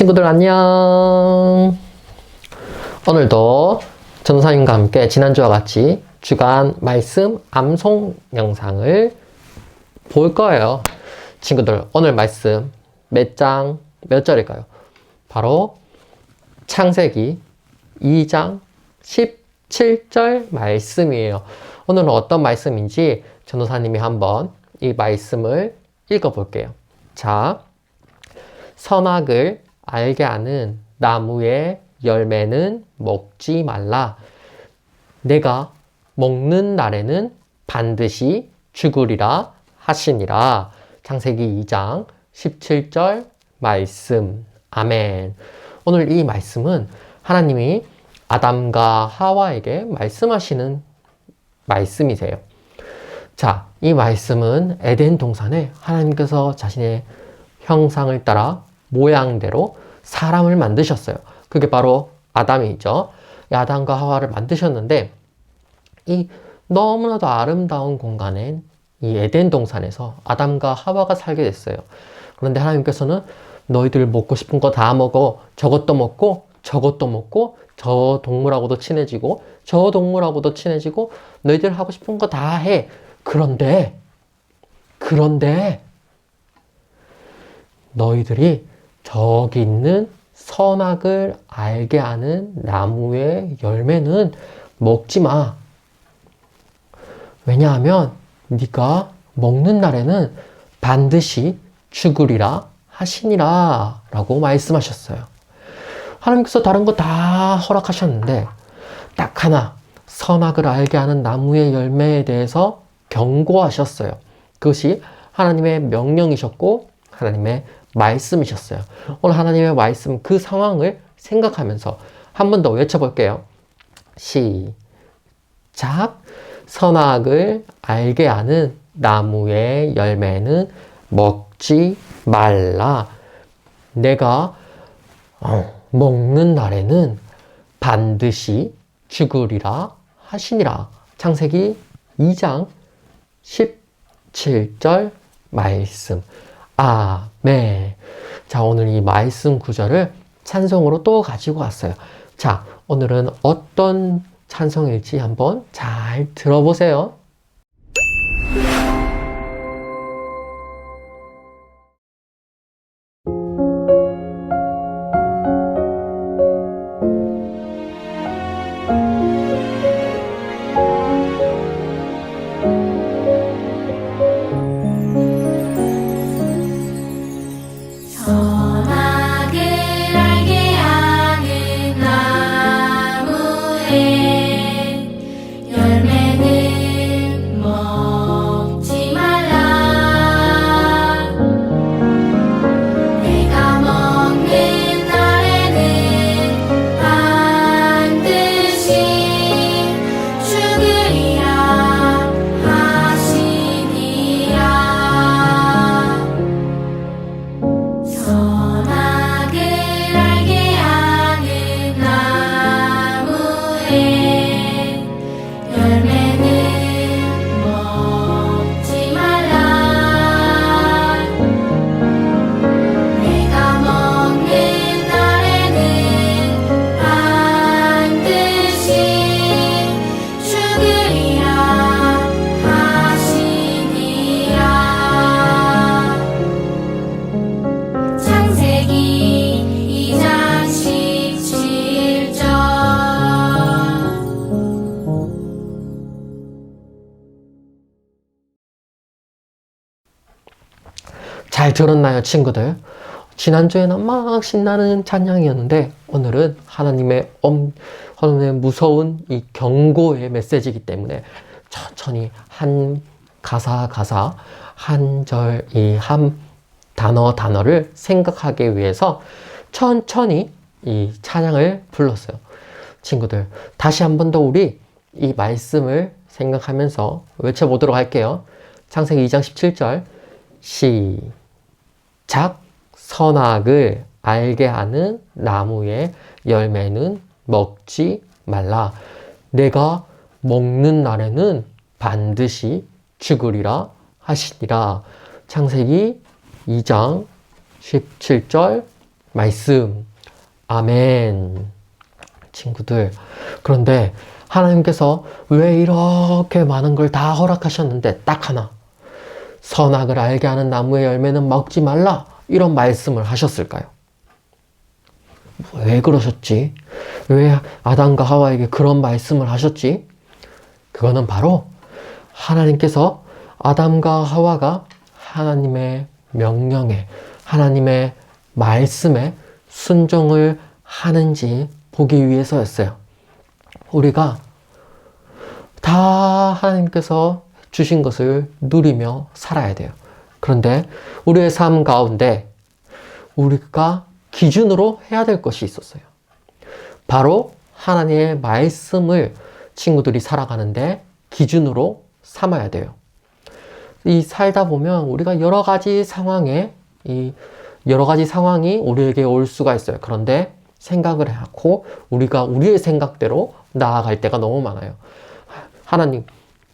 친구들 안녕. 오늘도 전도사님과 함께 지난주와 같이 주간 말씀 암송 영상을 볼 거예요. 친구들 오늘 말씀 몇 장 몇 절일까요? 바로 창세기 2장 17절 말씀이에요. 오늘은 어떤 말씀인지 전도사님이 한번 이 말씀을 읽어 볼게요. 자, 선악을 알게 하는 나무의 열매는 먹지 말라. 내가 먹는 날에는 반드시 죽으리라 하시니라. 창세기 2장 17절 말씀. 아멘. 오늘 이 말씀은 하나님이 아담과 하와에게 말씀하시는 말씀이세요. 자, 이 말씀은 에덴 동산에 하나님께서 자신의 형상을 따라 모양대로 사람을 만드셨어요. 그게 바로 아담이죠. 이 아담과 하와를 만드셨는데 이 너무나도 아름다운 공간엔 이 에덴 동산에서 아담과 하와가 살게 됐어요. 그런데 하나님께서는 너희들 먹고 싶은 거 다 먹어. 저것도 먹고 저것도 먹고 저 동물하고도 친해지고 저 동물하고도 친해지고 너희들 하고 싶은 거 다 해. 그런데 그런데 너희들이 저기 있는 선악을 알게 하는 나무의 열매는 먹지 마. 왜냐하면 네가 먹는 날에는 반드시 죽으리라 하시니라 라고 말씀하셨어요. 하나님께서 다른 거 다 허락하셨는데 딱 하나 선악을 알게 하는 나무의 열매에 대해서 경고하셨어요. 그것이 하나님의 명령이셨고 하나님의 말씀이셨어요. 오늘 하나님의 말씀 그 상황을 생각하면서 한 번 더 외쳐볼게요. 시작. 선악을 알게 하는 나무의 열매는 먹지 말라. 내가 어, 먹는 날에는 반드시 죽으리라 하시니라. 창세기 2장 17절 말씀. 아멘. 자, 오늘 이 말씀 구절을 찬송으로 또 가지고 왔어요. 자, 오늘은 어떤 찬송일지 한번 잘 들어보세요. 들었나요, 친구들? 지난주에는 막 신나는 찬양이었는데 오늘은 하나님의 엄, 하나님의 무서운 이 경고의 메시지이기 때문에 천천히 한 가사 가사 한 절 이 한 단어 단어를 생각하기 위해서 천천히 이 찬양을 불렀어요. 친구들 다시 한 번 더 우리 이 말씀을 생각하면서 외쳐보도록 할게요. 창세기 2장 17절 시 작 선악을 알게 하는 나무의 열매는 먹지 말라. 내가 먹는 날에는 반드시 죽으리라 하시니라. 창세기 2장 17절 말씀. 아멘. 친구들. 그런데 하나님께서 왜 이렇게 많은 걸 다 허락하셨는데 딱 하나. 선악을 알게 하는 나무의 열매는 먹지 말라. 이런 말씀을 하셨을까요? 왜 그러셨지? 왜 아담과 하와에게 그런 말씀을 하셨지? 그거는 바로 하나님께서 아담과 하와가 하나님의 명령에, 하나님의 말씀에 순종을 하는지 보기 위해서였어요. 우리가 다 하나님께서 주신 것을 누리며 살아야 돼요. 그런데 우리의 삶 가운데 우리가 기준으로 해야 될 것이 있었어요. 바로 하나님의 말씀을 친구들이 살아가는데 기준으로 삼아야 돼요. 이 살다 보면 우리가 여러 가지 상황에 이 여러 가지 상황이 우리에게 올 수가 있어요. 그런데 생각을 하고 우리가 우리의 생각대로 나아갈 때가 너무 많아요. 하나님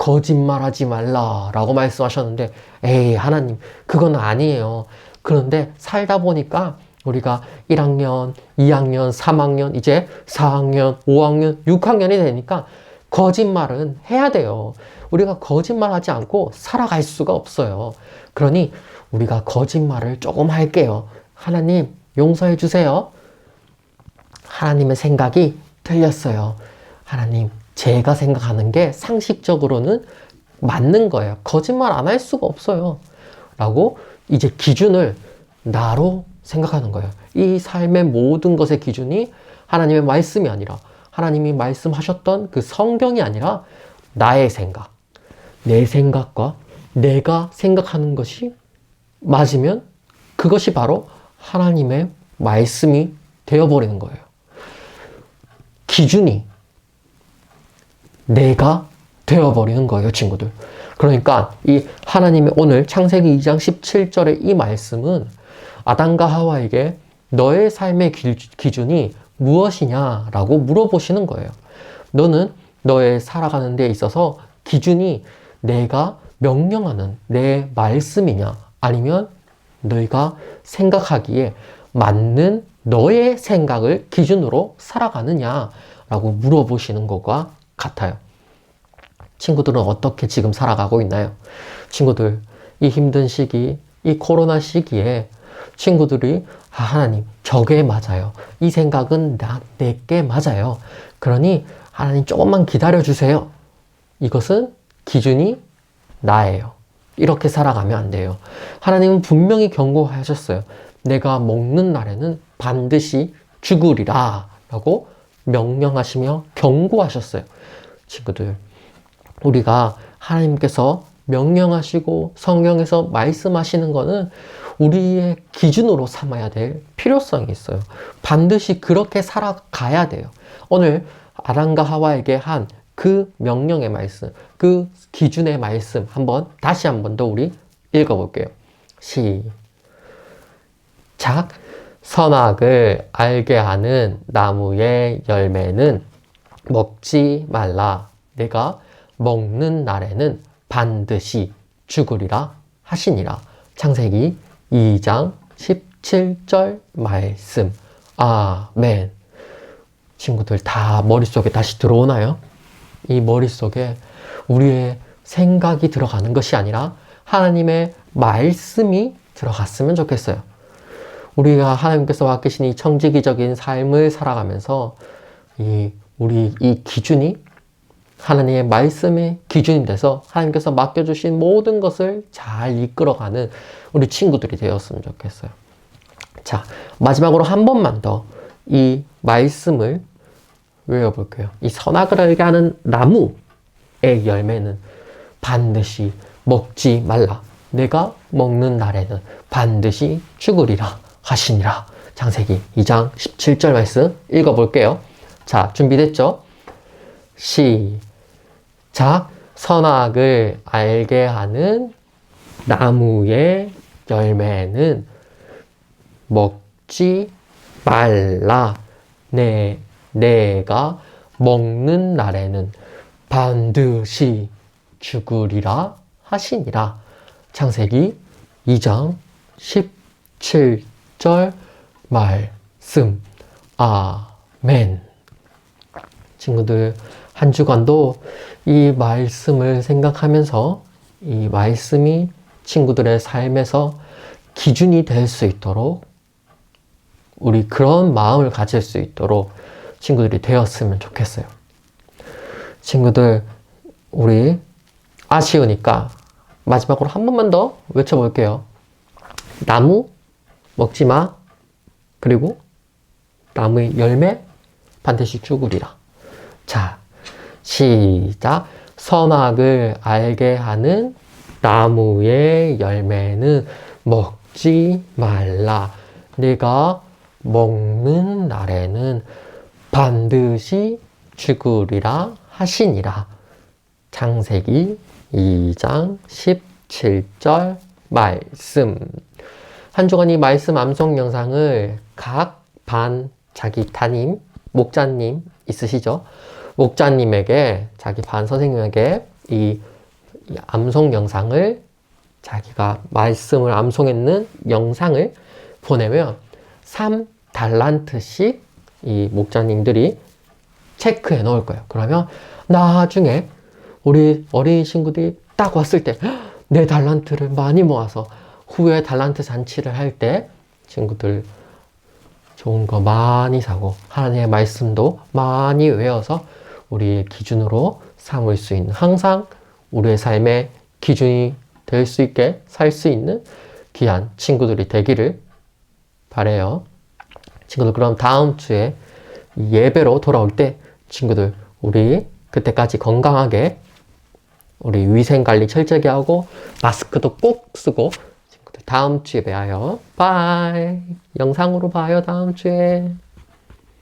거짓말하지 말라라고 말씀하셨는데 에이 하나님 그건 아니에요. 그런데 살다 보니까 우리가 1학년, 2학년, 3학년, 이제 4학년, 5학년, 6학년이 되니까 거짓말은 해야 돼요. 우리가 거짓말하지 않고 살아갈 수가 없어요. 그러니 우리가 거짓말을 조금 할게요. 하나님 용서해 주세요. 하나님의 생각이 틀렸어요. 하나님, 제가 생각하는 게 상식적으로는 맞는 거예요. 거짓말 안 할 수가 없어요. 라고 이제 기준을 나로 생각하는 거예요. 이 삶의 모든 것의 기준이 하나님의 말씀이 아니라 하나님이 말씀하셨던 그 성경이 아니라 나의 생각, 내 생각과 내가 생각하는 것이 맞으면 그것이 바로 하나님의 말씀이 되어버리는 거예요. 기준이 내가 되어버리는 거예요, 친구들. 그러니까 이 하나님의 오늘 창세기 2장 17절의 이 말씀은 아담과 하와에게 너의 삶의 기- 기준이 무엇이냐라고 물어보시는 거예요. 너는 너의 살아가는 데 있어서 기준이 내가 명령하는 내 말씀이냐 아니면 너희가 생각하기에 맞는 너의 생각을 기준으로 살아가느냐라고 물어보시는 것과 같아요. 친구들은 어떻게 지금 살아가고 있나요? 친구들, 이 힘든 시기, 이 코로나 시기에 친구들이 아, 하나님, 저게 맞아요. 이 생각은 나, 내게 맞아요. 그러니 하나님 조금만 기다려 주세요. 이것은 기준이 나예요. 이렇게 살아가면 안 돼요. 하나님은 분명히 경고하셨어요. 내가 먹는 날에는 반드시 죽으리라. 라고 명령하시며 경고하셨어요. 친구들, 우리가 하나님께서 명령하시고 성경에서 말씀하시는 거는 우리의 기준으로 삼아야 될 필요성이 있어요. 반드시 그렇게 살아가야 돼요. 오늘 아담과 하와에게 한 그 명령의 말씀, 그 기준의 말씀 한번 다시 한 번 더 우리 읽어볼게요. 시작. 선악을 알게 하는 나무의 열매는 먹지 말라. 내가 먹는 날에는 반드시 죽으리라 하시니라. 창세기 2장 17절 말씀. 아멘. 친구들 다 머릿속에 다시 들어오나요? 이 머릿속에 우리의 생각이 들어가는 것이 아니라 하나님의 말씀이 들어갔으면 좋겠어요. 우리가 하나님께서 맡기신 이 청지기적인 삶을 살아가면서 이 우리 이 기준이 하나님의 말씀의 기준이 돼서 하나님께서 맡겨주신 모든 것을 잘 이끌어가는 우리 친구들이 되었으면 좋겠어요. 자, 마지막으로 한 번만 더 이 말씀을 외워볼게요. 이 선악을 알게 하는 나무의 열매는 반드시 먹지 말라. 내가 먹는 날에는 반드시 죽으리라 하시니라. 창세기 2장 17절 말씀 읽어볼게요. 자, 준비됐죠? 시작. 선악을 알게 하는 나무의 열매는 먹지 말라. 내, 내가 먹는 날에는 반드시 죽으리라 하시니라. 창세기 2장 17절 말씀. 아멘. 친구들, 한 주간도 이 말씀을 생각하면서 이 말씀이 친구들의 삶에서 기준이 될 수 있도록 우리 그런 마음을 가질 수 있도록 친구들이 되었으면 좋겠어요. 친구들, 우리 아쉬우니까 마지막으로 한 번만 더 외쳐볼게요. 나무 먹지 마. 그리고 나무의 열매 반드시 죽으리라. 자, 시작. 선악을 알게 하는 나무의 열매는 먹지 말라. 내가 먹는 날에는 반드시 죽으리라 하시니라. 창세기 2장 17절 말씀. 한 주간 이 말씀 암송 영상을 각 반 자기 담임 목자님 있으시죠? 목자님에게 자기 반 선생님에게 이, 이 암송 영상을 자기가 말씀을 암송했는 영상을 보내면 3달란트씩 이 목자님들이 체크해 놓을 거예요. 그러면 나중에 우리 어린 친구들이 딱 왔을 때 내 달란트를 많이 모아서 후에 달란트 잔치를 할 때 친구들 좋은 거 많이 사고 하나님의 말씀도 많이 외워서 우리의 기준으로 삼을 수 있는 항상 우리의 삶의 기준이 될 수 있게 살 수 있는 귀한 친구들이 되기를 바래요. 친구들 그럼 다음 주에 예배로 돌아올 때 친구들 우리 그때까지 건강하게 우리 위생 관리 철저하게 하고 마스크도 꼭 쓰고 다음 주에 봬요. 바이. 영상으로 봐요 다음 주에.